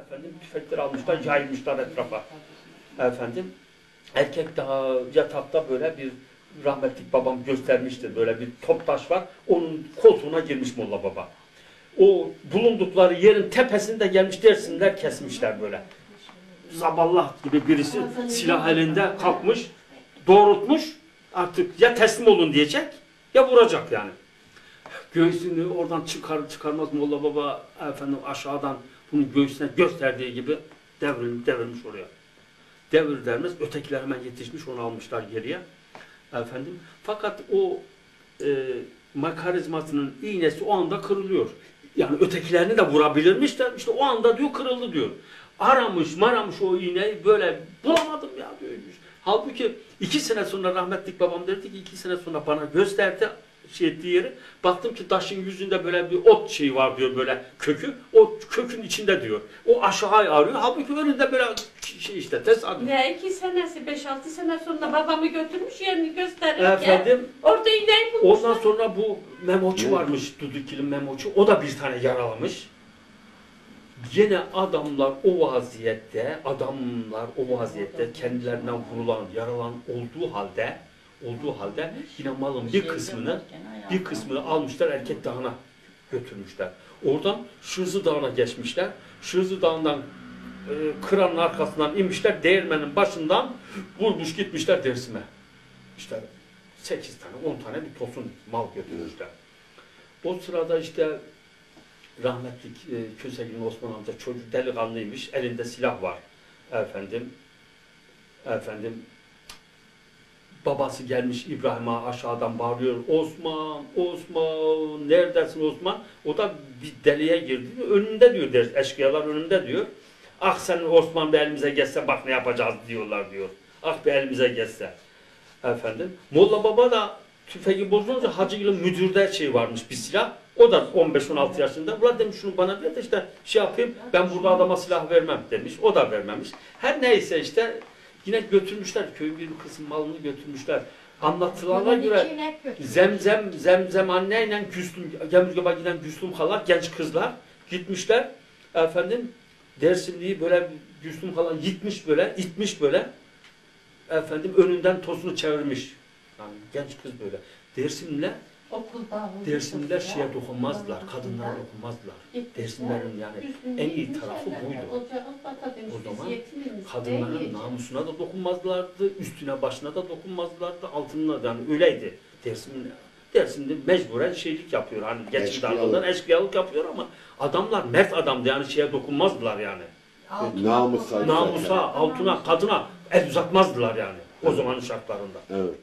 Efendim tüfekleri almışlar, yaymışlar etrafa. Efendim erkek daha yatakta böyle bir rahmetlik babam göstermişti böyle bir top taş var. Onun koltuğuna girmiş Molla Baba. O bulundukları yerin tepesinde gelmiş dersinler kesmişler böyle. Zaballah gibi birisi silah elinde kalkmış, doğrultmuş. Artık ya teslim olun diyecek ya vuracak yani. Göğsünü oradan çıkar çıkarmaz Molla Baba efendim aşağıdan bunun göğsüne gösterdiği gibi devrilmiş, devrilmiş oraya. Devir dermez ötekiler hemen yetişmiş onu almışlar geriye. Efendim fakat o e, makarizmasının iğnesi o anda kırılıyor. Yani ötekilerini de vurabilirmiş de işte o anda diyor kırıldı diyor. Aramış maramış o iğneyi böyle bulamadım ya diyor. Halbuki iki sene sonra rahmetlik babam dedi ki iki sene sonra bana gösterdi şey ettiği yeri. Baktım ki taşın yüzünde böyle bir ot şeyi var diyor böyle kökü. O kökün içinde diyor. O aşağı arıyor. Halbuki önünde böyle şey işte tesadüf. Ne iki senesi, beş altı sene sonra babamı götürmüş yerini gösterirken Efendim orada iğneyi bulmuşlar. ondan sonra bu memoçu varmış Dudukil'in memoçu. O da bir tane yaralamış. Yine adamlar o vaziyette, adamlar o vaziyette kendilerinden vurulan, yaralan olduğu halde olduğu halde yine malın bir kısmını bir kısmını almışlar erkek dağına götürmüşler. Oradan Şırzı Dağı'na geçmişler. Şırzı Dağı'ndan e, Kıran'ın arkasından inmişler. Değirmenin başından vurmuş gitmişler Dersim'e. İşte 8 tane 10 tane bir tosun mal götürmüşler. O sırada işte rahmetlik e, Kösegi'nin Osman amca çocuk delikanlıymış. Elinde silah var. Efendim efendim babası gelmiş İbrahim'e aşağıdan bağırıyor. Osman, Osman, neredesin Osman? O da bir deliğe girdi. Önünde diyor, der, eşkıyalar önünde diyor. Ah sen Osman bir elimize geçse bak ne yapacağız diyorlar diyor. Ah bir elimize geçse. Efendim. Molla Baba da tüfeği bozulunca Hacıgil'in müdürde şey varmış bir silah. O da 15-16 yaşında. Ulan demiş şunu bana ver de işte şey yapayım ben burada adama silah vermem demiş. O da vermemiş. Her neyse işte Yine götürmüşler köyün bir kısım malını götürmüşler. Anlatılana göre zemzem zemzem anneyle Güslüm Gemürgebe giden Güslüm hala genç kızlar gitmişler. Efendim Dersimli'yi böyle Güslüm hala gitmiş böyle itmiş böyle. Efendim önünden tosunu çevirmiş. Yani genç kız böyle. Dersimle Dersimliler şeye dokunmazlar, kadınlara dokunmazlar. Dersimlerin yani en iyi tarafı buydu. O zaman kadınların namusuna da dokunmazlardı, üstüne başına da dokunmazlardı, altına da yani öyleydi. Dersim'in Dersim'de mecburen şeylik yapıyor. Hani geçim darlığından eşkıyalık yapıyor ama adamlar mert adamdı yani şeye dokunmazdılar yani. Namusa. Namusa, altına, kadına el uzatmazdılar yani o zamanın şartlarında. Evet.